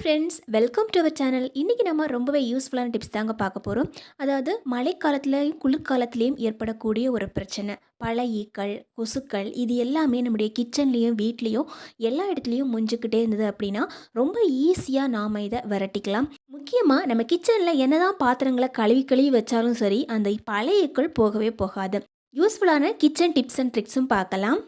Friends welcome to our channel இன்றைக்கி நம்ம ரொம்பவே யூஸ்ஃபுல்லான டிப்ஸ் தாங்க பார்க்க போகிறோம் அதாவது மழைக்காலத்துலேயும் குளிர்காலத்துலேயும் ஏற்படக்கூடிய ஒரு பிரச்சனை. பல ஈக்கள் கொசுக்கள் இது எல்லாமே நம்முடைய கிச்சன்லேயும் வீட்லேயும் எல்லா இடத்துலையும் முஞ்சிக்கிட்டே இருந்தது அப்படின்னா ரொம்ப ஈஸியாக நாம் இதை விரட்டிக்கலாம். முக்கியமாக நம்ம கிச்சனில் என்னதான் பாத்திரங்களை கழுவி கழுவி வச்சாலும் சரி அந்த பழைய ஈக்கள் போகவே போகாது. யூஸ்ஃபுல்லான கிச்சன் டிப்ஸ் அண்ட் ட்ரிக்ஸும் பார்க்கலாம்.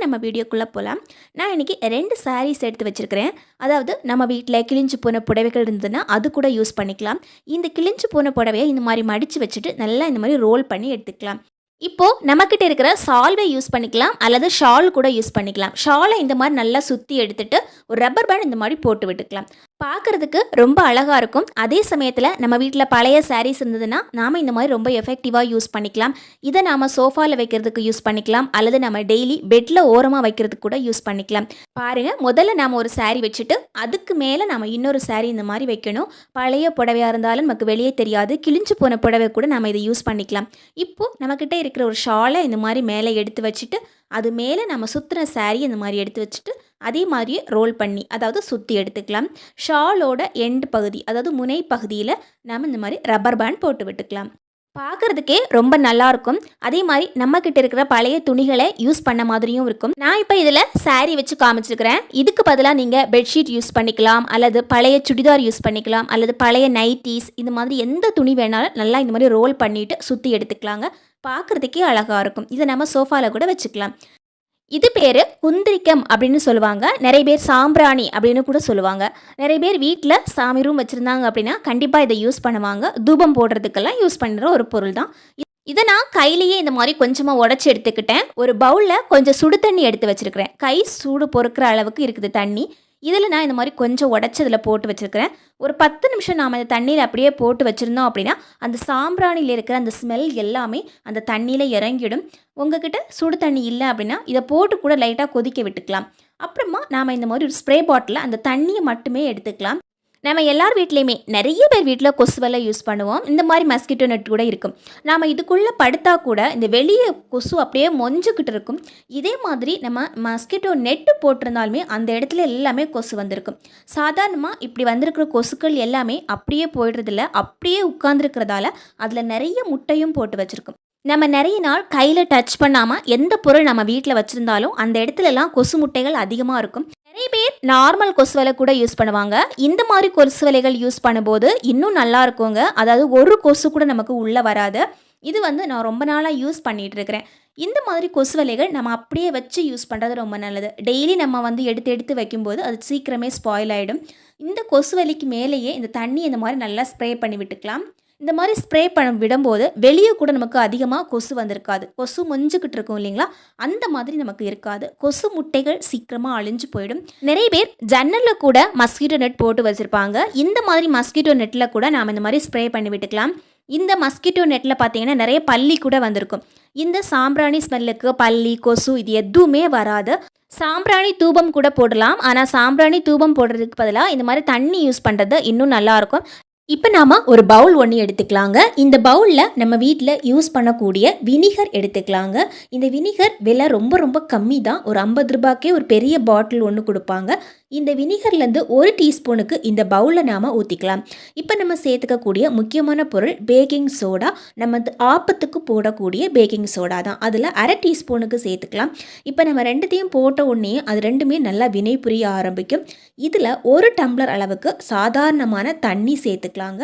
நம்ம வீடியோக்குள்ளே போகலாம் நான் இன்றைக்கி ரெண்டு சாரீஸ் எடுத்து வச்சுருக்கிறேன். அதாவது நம்ம வீட்டில் கிழிஞ்சு போன புடவைகள் இருந்ததுன்னா அது கூட யூஸ் பண்ணிக்கலாம். இந்த கிழிஞ்சு போன புடவையை இந்த மாதிரி மடித்து வச்சுட்டு நல்லா இந்த மாதிரி ரோல் பண்ணி எடுத்துக்கலாம். இப்போது நம்மக்கிட்ட இருக்கிற சால்வை யூஸ் பண்ணிக்கலாம் அல்லது ஷால் கூட யூஸ் பண்ணிக்கலாம். ஷாலை இந்த மாதிரி நல்லா சுற்றி எடுத்துட்டு ஒரு ரப்பர் பேண்ட் இந்த மாதிரி போட்டு விட்டுக்கலாம். பார்க்குறதுக்கு ரொம்ப அழகாக இருக்கும். அதே சமயத்தில் நம்ம வீட்டில் பழைய சாரீஸ் இருந்ததுன்னா நாம் இந்த மாதிரி ரொம்ப எஃபெக்டிவாக யூஸ் பண்ணிக்கலாம். இதை நாம் சோஃபாவில் வைக்கிறதுக்கு யூஸ் பண்ணிக்கலாம். அல்லது நம்ம டெய்லி பெட்டில் ஓரமாக வைக்கிறதுக்கு கூட யூஸ் பண்ணிக்கலாம். பாருங்கள் முதல்ல நாம் ஒரு சாரீ வச்சுட்டு அதுக்கு மேலே நம்ம இன்னொரு சாரீ இந்த மாதிரி வைக்கணும். பழைய புடவையாக இருந்தாலும் நமக்கு வெளியே தெரியாது. கிழிஞ்சு போன புடவை கூட நம்ம இதை யூஸ் பண்ணிக்கலாம். இப்போது நம்மக்கிட்ட இருக்கிற ஒரு ஷாலை இந்த மாதிரி மேலே எடுத்து வச்சுட்டு அது மேலே நம்ம சுற்றுன சாரீ இந்த மாதிரி எடுத்து வச்சுட்டு அதே மாதிரியே ரோல் பண்ணி அதாவது சுற்றி எடுத்துக்கலாம். ஷாலோட எண்ட் பகுதி அதாவது முனை பகுதியில் நம்ம இந்த மாதிரி ரப்பர் பேண்ட் போட்டு விட்டுக்கலாம். பார்க்குறதுக்கே ரொம்ப நல்லாயிருக்கும். அதே மாதிரி நம்மக்கிட்ட இருக்கிற பழைய துணிகளை யூஸ் பண்ண மாதிரியும் இருக்கும். நான் இப்போ இதில் சாரீ வச்சு காமிச்சிருக்கிறேன். இதுக்கு பதிலாக நீங்கள் பெட்ஷீட் யூஸ் பண்ணிக்கலாம் அல்லது பழைய சுடிதார் யூஸ் பண்ணிக்கலாம் அல்லது பழைய நைட்டிஸ் இந்த மாதிரி எந்த துணி வேணாலும் நல்லா இந்த மாதிரி ரோல் பண்ணிவிட்டு சுற்றி எடுத்துக்கலாங்க. பார்க்குறதுக்கே அழகாக இருக்கும். இதை நம்ம சோஃபாவில் கூட வச்சுக்கலாம். இது பேர் குந்திரிக்கம் அப்படின்னு சொல்லுவாங்க. நிறைய பேர் சாம்பிராணி அப்படின்னு கூட சொல்லுவாங்க. நிறைய பேர் வீட்டில் சாமி ரூம் வச்சுருந்தாங்க அப்படின்னா கண்டிப்பாக இதை யூஸ் பண்ணுவாங்க. தூபம் போடுறதுக்கெல்லாம் யூஸ் பண்ணுற ஒரு பொருள் தான் இதை நான் கையிலேயே இந்த மாதிரி கொஞ்சமாக உடச்சி எடுத்துக்கிட்டேன். ஒரு பவுலில் கொஞ்சம் சுடு தண்ணி எடுத்து வச்சுருக்கிறேன். கை சூடு பொறுக்கிற அளவுக்கு இருக்குது தண்ணி. இதில் நான் இந்த மாதிரி கொஞ்சம் உடச்சதில் போட்டு வச்சுருக்கிறேன். ஒரு பத்து நிமிஷம் நாம் அந்த தண்ணியில் அப்படியே போட்டு வச்சுருந்தோம் அப்படின்னா அந்த சாம்பிராணியில் இருக்கிற அந்த ஸ்மெல் எல்லாமே அந்த தண்ணியில் இறங்கிடும். உங்ககிட்ட சுடு தண்ணி இல்லை அப்படின்னா இதை போட்டு கூட லைட்டாக கொதிக்க விட்டுக்கலாம். அப்புறமா நாம் இந்த மாதிரி ஒரு ஸ்ப்ரே பாட்டிலில் அந்த தண்ணியை மட்டுமே எடுத்துக்கலாம். நம்ம எல்லார் வீட்லேயுமே நிறைய பேர் வீட்டில் கொசுவெல்லாம் யூஸ் பண்ணுவோம். இந்த மாதிரி மஸ்கிட்டோ நெட் கூட இருக்கும். நாம் இதுக்குள்ளே படுத்தா கூட இந்த வெளியே கொசு அப்படியே மொஞ்சுக்கிட்டு இருக்கும். இதே மாதிரி நம்ம மஸ்கிட்டோ நெட்டு போட்டிருந்தாலுமே அந்த இடத்துல எல்லாமே கொசு வந்திருக்கும். சாதாரணமாக இப்படி வந்திருக்கிற கொசுக்கள் எல்லாமே அப்படியே போயிடுறதில்ல. அப்படியே உட்கார்ந்துருக்கிறதால அதில் நிறைய முட்டையும் போட்டு வச்சுருக்கும். நம்ம நிறைய நாள் கையில் டச் பண்ணாமல் எந்த பொருள் நம்ம வீட்டில் வச்சுருந்தாலும் அந்த இடத்துலலாம் கொசு முட்டைகள் அதிகமாக இருக்கும். நிறைய பேர் நார்மல் கொசு வலை கூட யூஸ் பண்ணுவாங்க. இந்த மாதிரி கொசு வலைகள் யூஸ் பண்ணும்போது இன்னும் நல்லா இருக்குங்க. அதாவது ஒரு கொசு கூட நமக்கு உள்ளே வராது. இது வந்து நான் ரொம்ப நாளாக யூஸ் பண்ணிகிட்டு இருக்கிறேன். இந்த மாதிரி கொசு வலைகள் நம்ம அப்படியே வச்சு யூஸ் பண்ணுறது ரொம்ப நல்லது. டெய்லி நம்ம வந்து எடுத்து எடுத்து வைக்கும்போது அது சீக்கிரமே ஸ்பாயில் ஆகிடும் இந்த கொசு வலிக்கு மேலேயே இந்த தண்ணி இந்த மாதிரி நல்லா ஸ்ப்ரே பண்ணி விட்டுக்கலாம். இந்த மாதிரி ஸ்ப்ரே பண்ண விடும்போது வெளியே கூட நமக்கு அதிகமாக கொசு வந்திருக்காது. கொசு மொஞ்சுக்கிட்டு இருக்கும் இல்லைங்களா? அந்த மாதிரி நமக்கு இருக்காது. கொசு முட்டைகள் சீக்கிரமாக அழிஞ்சு போயிடும். நிறைய பேர் ஜன்னலில் கூட மஸ்கிட்டோ நெட் போட்டு வச்சுருப்பாங்க. இந்த மாதிரி மஸ்கிட்டோ நெட்டில் கூட நாம் இந்த மாதிரி ஸ்ப்ரே பண்ணி விட்டுக்கலாம். இந்த மஸ்கிட்டோ நெட்டில் பார்த்தீங்கன்னா நிறைய பள்ளி கூட வந்திருக்கும். இந்த சாம்பிராணி ஸ்மெல்லுக்கு பள்ளி கொசு இது எதுவுமே வராது. சாம்பிராணி தூபம் கூட போடலாம். ஆனால் சாம்பிராணி தூபம் போடுறதுக்கு பதிலாக இந்த மாதிரி தண்ணி யூஸ் பண்ணுறது இன்னும் நல்லாயிருக்கும் இப்போ நாம் ஒரு பவுல் ஒன்று எடுத்துக்கலாங்க. இந்த பவுலில் நம்ம வீட்டில் யூஸ் பண்ணக்கூடிய வினிகர் எடுத்துக்கலாங்க. இந்த வினிகர் விலை ரொம்ப ரொம்ப கம்மி தான் ஒரு ஐம்பது ரூபாய்க்கே ஒரு பெரிய பாட்டில் ஒன்று கொடுப்பாங்க. இந்த வினிகர்லேருந்து ஒரு டீஸ்பூனுக்கு இந்த பவுலில் நாம் ஊற்றிக்கலாம் இப்போ நம்ம சேர்த்துக்கக்கூடிய முக்கியமான பொருள் பேக்கிங் சோடா. நம்ம ஆப்பத்துக்கு போடக்கூடிய பேக்கிங் சோடா தான். அதில் அரை டீஸ்பூனுக்கு சேர்த்துக்கலாம். இப்போ நம்ம ரெண்டுத்தையும் போட்ட உடனே அது ரெண்டுமே நல்லா வினை புரிய ஆரம்பிக்கும். இதில் ஒரு டம்ளர் அளவுக்கு சாதாரணமான தண்ணி சேர்த்துக்கலாங்க.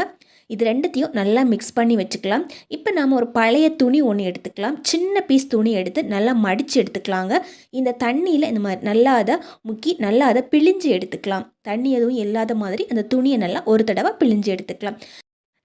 இது ரெண்டுத்தையும் நல்லா மிக்ஸ் பண்ணி வச்சுக்கலாம். இப்போ நாம் ஒரு பழைய துணி ஒன்று எடுத்துக்கலாம். சின்ன பீஸ் துணி எடுத்து நல்லா மடித்து எடுத்துக்கலாங்க. இந்த தண்ணியில் இந்த மாதிரி நல்லா அதை முக்கி நல்லா அதை பிழிஞ்சு எடுத்துக்கலாம். தண்ணி எதுவும் இல்லாத மாதிரி அந்த துணியை நல்லா ஒரு தடவை பிழிஞ்சு எடுத்துக்கலாம்.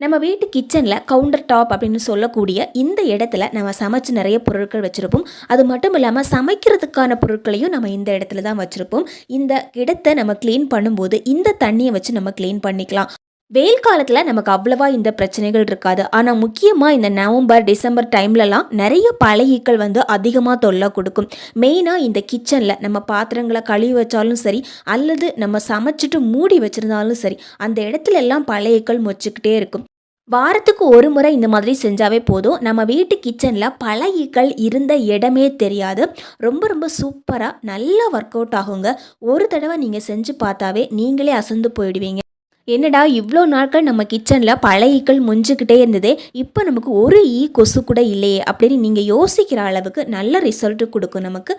நம்ம வீட்டு கிச்சனில் கவுண்டர் டாப் அப்படின்னு சொல்லக்கூடிய இந்த இடத்துல நம்ம சமைச்சு நிறைய பொருட்கள் வச்சுருப்போம். அது மட்டும் இல்லாமல் சமைக்கிறதுக்கான பொருட்களையும் நம்ம இந்த இடத்துல தான் வச்சுருப்போம். இந்த இடத்த நம்ம க்ளீன் பண்ணும்போது இந்த தண்ணியை வச்சு நம்ம க்ளீன் பண்ணிக்கலாம். வெயில் காலத்தில் நமக்கு அவ்வளவா இந்த பிரச்சனைகள் இருக்காது. ஆனால் முக்கியமாக இந்த நவம்பர் டிசம்பர் டைம்லலாம் நிறைய பழையீக்கள் வந்து அதிகமாக தொல்லை கொடுக்கும். மெயினாக இந்த கிச்சனில் நம்ம பாத்திரங்களை கழுவி வச்சாலும் சரி அல்லது நம்ம சமைச்சிட்டு மூடி வச்சுருந்தாலும் சரி அந்த இடத்துல எல்லாம் பழையீக்கள் மொச்சிக்கிட்டே இருக்கும். வாரத்துக்கு ஒரு முறை இந்த மாதிரி செஞ்சாவே போதும். நம்ம வீட்டு கிச்சனில் பல ஈக்கள் இருந்த இடமே தெரியாது. ரொம்ப ரொம்ப சூப்பராக நல்லா ஒர்க் அவுட் ஆகுங்க. ஒரு தடவை நீங்கள் செஞ்சு பார்த்தாவே நீங்களே அசந்து போயிடுவீங்க. என்னடா இவ்வளோ நாட்கள் நம்ம கிச்சனில் பல ஈக்கள் முஞ்சிக்கிட்டே இருந்தது இப்போ நமக்கு ஒரு ஈ கொசு கூட இல்லையே அப்படின்னு நீங்கள் யோசிக்கிற அளவுக்கு நல்ல ரிசல்ட்டு கொடுக்கும் நமக்கு.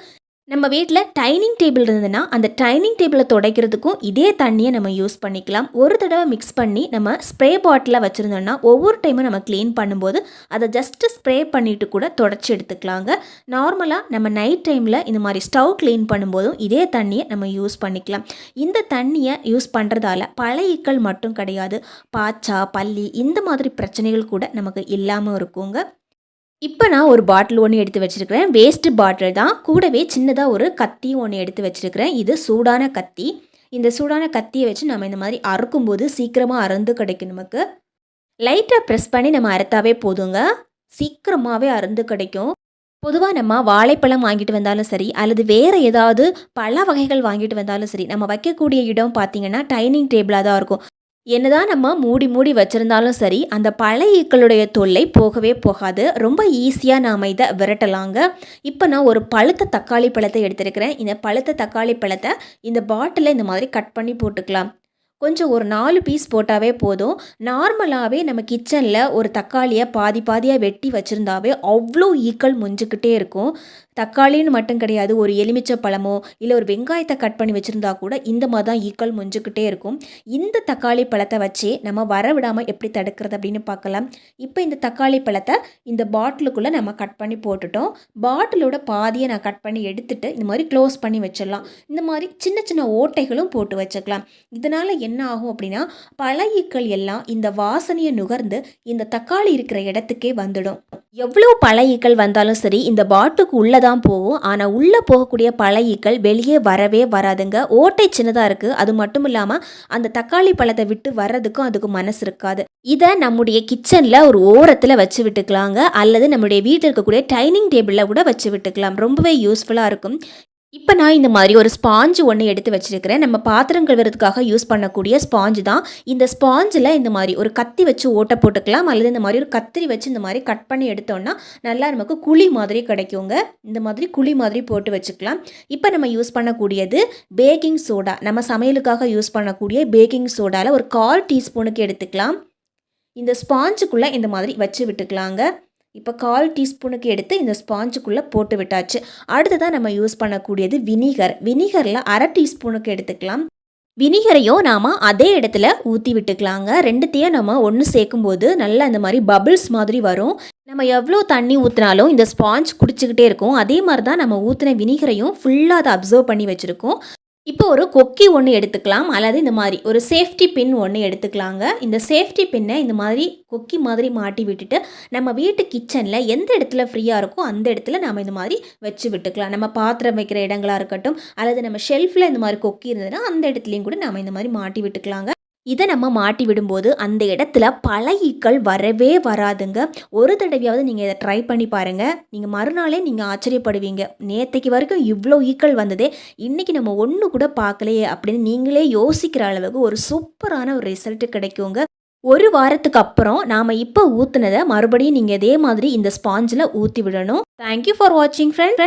நம்ம வீட்டில் டைனிங் டேபிள் இருந்ததுன்னா அந்த டைனிங் டேபிளை துடைக்கிறதுக்கும் இதே தண்ணியை நம்ம யூஸ் பண்ணிக்கலாம். ஒரு தடவை மிக்ஸ் பண்ணி நம்ம ஸ்ப்ரே பாட்டிலில் வச்சுருந்தோம்னா ஒவ்வொரு டைமும் நம்ம க்ளீன் பண்ணும்போது அதை ஜஸ்ட்டு ஸ்ப்ரே பண்ணிட்டு கூட தொடச்சி எடுத்துக்கலாங்க. நார்மலாக நம்ம நைட் டைமில் இந்த மாதிரி ஸ்டவ் க்ளீன் பண்ணும்போதும் இதே தண்ணியை நம்ம யூஸ் பண்ணிக்கலாம். இந்த தண்ணியை யூஸ் பண்ணுறதால பழையக்கள் மட்டும் கிடையாது. பாச்சா பள்ளி இந்த மாதிரி பிரச்சனைகள் கூட நமக்கு இல்லாமல் இருக்குங்க. இப்போ நான் ஒரு பாட்டில் ஒன்று எடுத்து வச்சுருக்கிறேன். வேஸ்ட்டு பாட்டில் தான். கூடவே சின்னதாக ஒரு கத்தியும் ஒன்று எடுத்து வச்சுருக்கிறேன். இது சூடான கத்தி. இந்த சூடான கத்தியை வச்சு நம்ம இந்த மாதிரி அறுக்கும்போது சீக்கிரமாக அறந்து கிடைக்கும் நமக்கு. லைட்டாக ப்ரெஸ் பண்ணி நம்ம அறுத்தாவே போதுங்க. சீக்கிரமாகவே அறுந்து கிடைக்கும். பொதுவாக நம்ம வாழைப்பழம் வாங்கிட்டு வந்தாலும் சரி அல்லது வேறு ஏதாவது பல வகைகள் வாங்கிட்டு வந்தாலும் சரி நம்ம வைக்கக்கூடிய இடம் பார்த்திங்கன்னா டைனிங் டேபிளாக தான் இருக்கும். என்னதான் நம்ம மூடி மூடி வச்சுருந்தாலும் சரி அந்த பழைய ஈக்களுடைய தொல்லை போகவே போகாது. ரொம்ப ஈஸியாக நாம் இதை விரட்டலாங்க. இப்போ நான் ஒரு பழுத்த தக்காளி பழத்தை எடுத்துருக்கிறேன். இந்த பழுத்த தக்காளி பழத்தை இந்த பாட்டிலில் இந்த மாதிரி கட் பண்ணி போட்டுக்கலாம். கொஞ்சம் ஒரு நாலு பீஸ் போட்டாவே போதும். நார்மலாகவே நம்ம கிச்சனில் ஒரு தக்காளியை பாதி பாதியாக வெட்டி வச்சுருந்தாவே அவ்வளோ ஈக்கள் முஞ்சிக்கிட்டே இருக்கும். தக்காளின்னு மட்டும் கிடையாது ஒரு எலுமிச்சை பழமோ இல்லை ஒரு வெங்காயத்தை கட் பண்ணி வச்சுருந்தா கூட இந்த மாதிரி தான் ஈக்கள் முஞ்சிக்கிட்டே இருக்கும். இந்த தக்காளி பழத்தை வச்சு நம்ம வர விடாமல் எப்படி தடுக்கிறது அப்படின்னு பார்க்கலாம். இப்போ இந்த தக்காளி பழத்தை இந்த பாட்டிலுக்குள்ளே நம்ம கட் பண்ணி போட்டுட்டோம். பாட்டிலோட பாதியை நான் கட் பண்ணி எடுத்துட்டு இந்த மாதிரி க்ளோஸ் பண்ணி வச்சிடலாம். இந்த மாதிரி சின்ன சின்ன ஓட்டைகளும் போட்டு வச்சுக்கலாம். இதனால் என்ன என்ன ஆகும் அப்படின்னா பழையக்கள் எல்லாம் இந்த வாசனையை நுகர்ந்து இந்த தக்காளி இருக்கிற இடத்துக்கே வந்துடும். எவ்வளோ பழையக்கள் வந்தாலும் சரி இந்த பாட்டுக்கு உள்ளே தான் போகும். ஆனால் உள்ளே போகக்கூடிய பழையக்கள் வெளியே வரவே வராதுங்க. ஓட்டை சின்னதாக இருக்குது. அது மட்டும் இல்லாமல் அந்த தக்காளி பழத்தை விட்டு வர்றதுக்கும் அதுக்கு மனசு இருக்காது. இதை நம்முடைய கிச்சனில் ஒரு ஓரத்தில் வச்சு விட்டுக்கலாங்க. அல்லது நம்முடைய வீட்டில் இருக்கக்கூடிய டைனிங் டேபிளில் கூட வச்சு விட்டுக்கலாம். ரொம்பவே யூஸ்ஃபுல்லாக இருக்கும். இப்போ நான் இந்த மாதிரி ஒரு ஸ்பாஞ்சு ஒன்று எடுத்து வச்சுருக்கிறேன். நம்ம பாத்திரம் கழுவுறதுக்காக யூஸ் பண்ணக்கூடிய ஸ்பாஞ்சு தான். இந்த ஸ்பாஞ்சில் இந்த மாதிரி ஒரு கத்தி வச்சு ஓட்ட போட்டுக்கலாம். அல்லது இந்த மாதிரி ஒரு கத்திரி வச்சு இந்த மாதிரி கட் பண்ணி எடுத்தோம்னா நல்லா நமக்கு குழி மாதிரி கிடைக்குங்க. இந்த மாதிரி குழி மாதிரி போட்டு வச்சுக்கலாம். இப்போ நம்ம யூஸ் பண்ணக்கூடியது பேக்கிங் சோடா நம்ம சமையலுக்காக யூஸ் பண்ணக்கூடிய பேக்கிங் சோடாவில் ஒரு கால் டீஸ்பூனுக்கு எடுத்துக்கலாம். இந்த ஸ்பாஞ்சுக்குள்ளே இந்த மாதிரி வச்சு விட்டுக்கலாங்க. இப்போ கால் டீஸ்பூனுக்கு எடுத்து இந்த ஸ்பாஞ்சுக்குள்ளே போட்டு விட்டாச்சு. அடுத்ததான் நம்ம யூஸ் பண்ணக்கூடியது வினிகர். வினிகரில் அரை டீஸ்பூனுக்கு எடுத்துக்கலாம். வினிகரையும் நாம் அதே இடத்துல ஊற்றி விட்டுக்கலாங்க. ரெண்டுத்தையும் நம்ம ஒன்று சேர்க்கும்போது நல்லா இந்த மாதிரி பபிள்ஸ் மாதிரி வரும். நம்ம எவ்வளோ தண்ணி ஊற்றினாலும் இந்த ஸ்பாஞ்ச் குடிச்சிக்கிட்டே இருக்கும். அதே மாதிரி தான் நம்ம ஊற்றின வினிகரையும் ஃபுல்லாக அதை அப்சர்வ் பண்ணி வச்சுருக்கோம். இப்போ ஒரு கொக்கி ஒன்று எடுத்துக்கலாம் அல்லது இந்த மாதிரி ஒரு சேஃப்டி பின் ஒன்று எடுத்துக்கலாங்க. இந்த சேஃப்டி பின்னை இந்த மாதிரி கொக்கி மாதிரி மாட்டி விட்டுட்டு நம்ம வீட்டு கிச்சனில் எந்த இடத்துல ஃப்ரீயாக இருக்கோ அந்த இடத்துல நம்ம இந்த மாதிரி வச்சு விட்டுக்கலாம். நம்ம பாத்திரம் வைக்கிற இடங்களாக இருக்கட்டும் அல்லது நம்ம ஷெல்ஃபில் இந்த மாதிரி கொக்கி இருந்ததுன்னா அந்த இடத்துலையும் கூட நம்ம இந்த மாதிரி மாட்டி விட்டுக்கலாங்க. இதை நம்ம மாட்டி விடும்போது அந்த இடத்துல பல ஈக்கள் வரவே வராதுங்க. ஒரு தடவையாவது நீங்கள் இதை ட்ரை பண்ணி பாருங்கள் நீங்கள் மறுநாளே நீங்கள் ஆச்சரியப்படுவீங்க. நேற்றைக்கு வரைக்கும் இவ்வளோ ஈக்கள் வந்ததே இன்றைக்கி நம்ம ஒன்று கூட பார்க்கலையே அப்படின்னு நீங்களே யோசிக்கிற அளவுக்கு ஒரு சூப்பரான ஒரு ரிசல்ட் கிடைக்குங்க. ஒரு வாரத்துக்கு அப்புறம் நாம் இப்போ ஊற்றுனதை மறுபடியும் நீங்கள் இதே மாதிரி இந்த ஸ்பாஞ்சில் ஊற்றி விடணும். தேங்க்யூ ஃபார் வாட்சிங் ஃப்ரெண்ட்